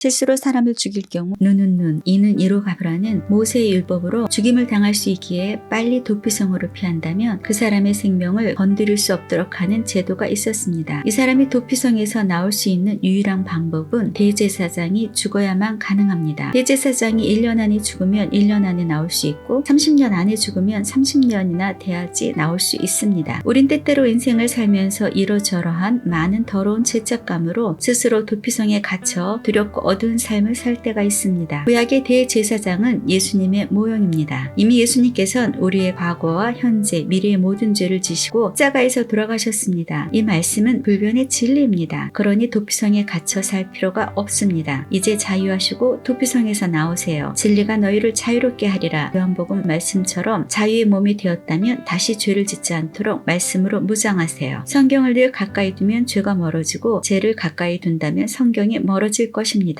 실수로 사람을 죽일 경우 눈은 눈, 이는 이로 갚으라는 모세의 율법으로 죽임을 당할 수 있기에 빨리 도피성으로 피한다면 그 사람의 생명을 건드릴 수 없도록 하는 제도가 있었습니다. 이 사람이 도피성에서 나올 수 있는 유일한 방법은 대제사장이 죽어야만 가능합니다. 대제사장이 1년 안에 죽으면 1년 안에 나올 수 있고 30년 안에 죽으면 30년이나 돼야지 나올 수 있습니다. 우린 때때로 인생을 살면서 이러저러한 많은 더러운 죄책감으로 스스로 도피성에 갇혀 두렵고 어두운 삶을 살 때가 있습니다. 구약의 대제사장은 예수님의 모형입니다. 이미 예수님께서는 우리의 과거와 현재, 미래의 모든 죄를 지시고 십자가에서 돌아가셨습니다. 이 말씀은 불변의 진리입니다. 그러니 도피성에 갇혀 살 필요가 없습니다. 이제 자유하시고 도피성에서 나오세요. 진리가 너희를 자유롭게 하리라. 요한복음 말씀처럼 자유의 몸이 되었다면 다시 죄를 짓지 않도록 말씀으로 무장하세요. 성경을 늘 가까이 두면 죄가 멀어지고 죄를 가까이 둔다면 성경이 멀어질 것입니다.